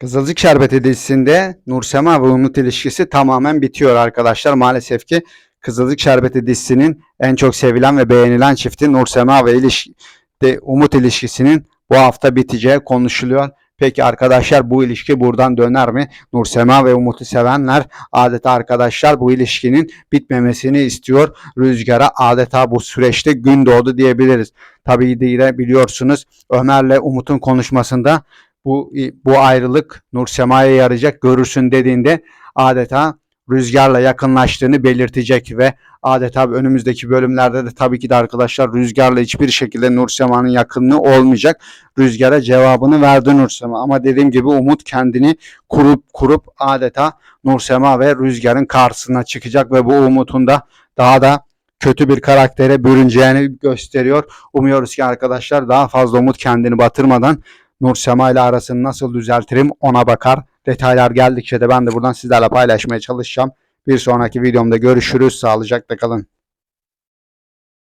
Kızılcık Şerbeti dizisinde Nursema ve Umut ilişkisi tamamen bitiyor arkadaşlar. Maalesef ki Kızılcık Şerbeti dizisinin en çok sevilen ve beğenilen çifti Nursema ve ilişki, de Umut ilişkisinin bu hafta biteceği konuşuluyor. Peki arkadaşlar bu ilişki buradan döner mi? Nursema ve Umut'u sevenler adeta arkadaşlar bu ilişkinin bitmemesini istiyor. Rüzgar'a adeta bu süreçte gün doğdu diyebiliriz. Tabii de biliyorsunuz Ömer'le Umut'un konuşmasında bu bu ayrılık Nur Sema'ya yarayacak görürsün dediğinde adeta rüzgarla yakınlaştığını belirtecek ve adeta önümüzdeki bölümlerde de tabii ki de arkadaşlar rüzgarla hiçbir şekilde Nur Sema'nın yakınlığı olmayacak. Rüzgara cevabını verdi Nur Sema ama dediğim gibi Umut kendini kurup kurup adeta Nur Sema ve rüzgarın karşısına çıkacak ve bu Umut'un da daha da kötü bir karaktere bürüneceğini gösteriyor. Umuyoruz ki arkadaşlar daha fazla Umut kendini batırmadan Nur Sema ile arasını nasıl düzeltirim ona bakar. Detaylar geldikçe de ben de buradan sizlerle paylaşmaya çalışacağım. Bir sonraki videomda görüşürüz. Sağlıcakla kalın.